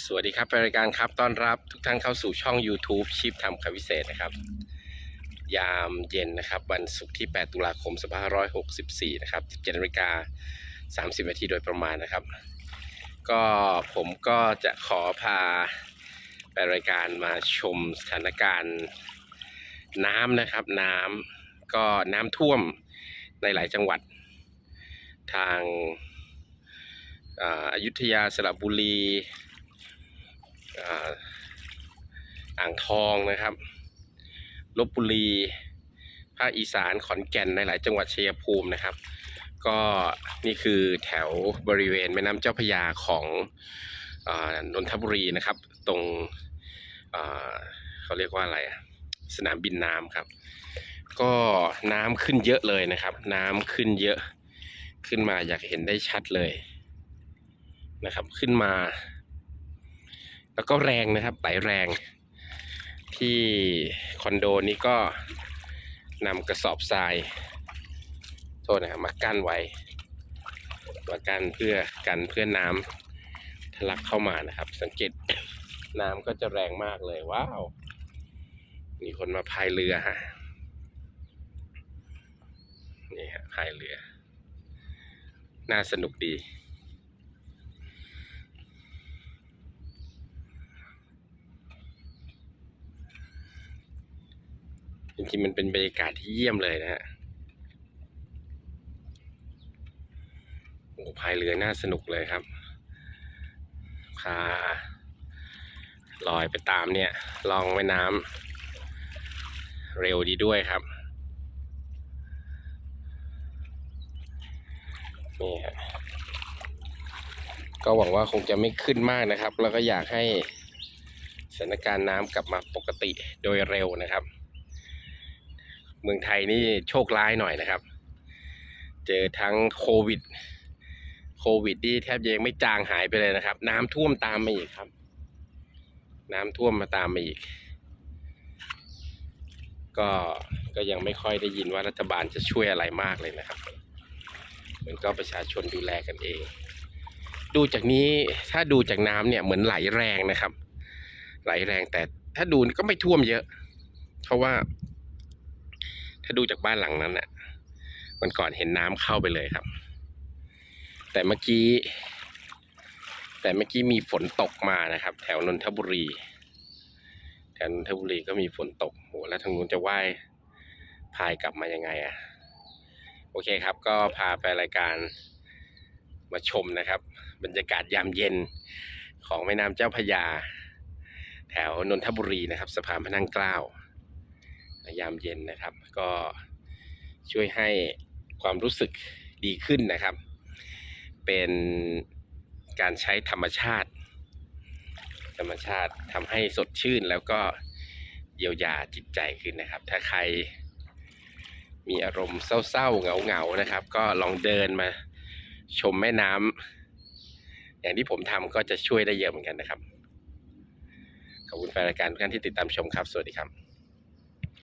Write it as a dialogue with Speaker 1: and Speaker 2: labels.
Speaker 1: สวัสดีครับแฟนรายการครับต้อนรับทุกท่านเข้าสู่ช่อง YouTube ชีพทำคำวิเศษนะครับ ยามเย็นนะครับ วันศุกร์ที่ 8 ตุลาคม 2564 นะครับ17นาฬิกา30 นาทีโดยประมาณนะครับ ก็ผมก็จะขอพาแฟนรายการมาชมสถานการณ์น้ำนะครับน้ำก็น้ำท่วมในหลายจังหวัดทางอายุธยาสระบุรี อ่างทองนะครับลบบุรี ภาคอีสานขอนแก่นในหลายจังหวัดชัยภูมินะครับ ก็นี่คือแถวบริเวณแม่น้ำเจ้าพยาของอนนทบุรีนะครับ ตรงเขาเรียกว่าอะไรสนามบินน้ำครับ ก็น้ำขึ้นเยอะเลยนะครับ น้ำขึ้นเยอะขึ้นมาอยากเห็นได้ชัดเลยนะครับ ขึ้นมา แล้วก็แรงนะครับไหลแรง ที่คอนโดนี้ก็นำกระสอบทรายโทษนะครับมากั้นไว้มากั้นเพื่อกันเพื่อน้ำทะลักเข้ามานะครับ สังเกตน้ำก็จะแรงมากเลยว้าว มีคนมาพายเรือฮะนี่ฮะพายเรือ น่าสนุกดี จริงๆมันเป็นบรรยากาศที่เยี่ยมเลยนะฮะโอ้พายเรือน่าสนุกเลยครับพาลอยไปตามเนี่ยลองแม่น้ำเร็วดีด้วยครับนี่ฮะก็หวังว่าคงจะไม่ขึ้นมากนะครับ แล้วก็อยากให้สถานการณ์น้ำกลับมาปกติโดยเร็วนะครับ เมืองไทยนี่โชคร้ายหน่อยนะครับ เจอทั้งโควิด โควิดที่แทบยังไม่จางหายไปเลยนะครับ น้ำท่วมตามมาอีกครับ น้ำท่วมมาตามมาอีก ก็ก็ยังไม่ค่อยได้ยินว่ารัฐบาลจะช่วยอะไรมากเลยนะครับเหมือนก็ประชาชนดูแลกันเอง ดูจากนี้ถ้าดูจากน้ำเนี่ยเหมือนไหลแรงนะครับ ไหลแรงแต่ถ้าดูก็ไม่ท่วมเยอะ เพราะว่า ถ้าดูจากบ้านหลังนั้นน่ะมันก่อนเห็นน้ำเข้าไปเลยครับ แต่เมื่อกี้ แต่เมื่อกี้มีฝนตกมานะครับ แถวนนทบุรี แถวนนทบุรีก็มีฝนตกโหแล้วทางนู้นจะว่ายพายกลับมายังไงอะโอเคครับ ก็พาไปรายการมาชมนะครับ บรรยากาศยามเย็นของแม่น้ำเจ้าพยา แถวนนทบุรีนะครับ สะพานพระนั่งเกล้า ยามเย็นนะครับ ก็ช่วยให้ความรู้สึกดีขึ้นนะครับ เป็นการใช้ธรรมชาติ ธรรมชาติทำให้สดชื่นแล้วก็เยียวยาจิตใจขึ้นนะครับ ถ้าใครมีอารมณ์เศร้าๆเหงาๆนะครับ ก็ลองเดินมาชมแม่น้ำอย่างที่ผมทำก็จะช่วยได้เยอะเหมือนกันนะครับ ขอบคุณแฟนรายการทุกท่านที่ติดตามชมครับ สวัสดีครับ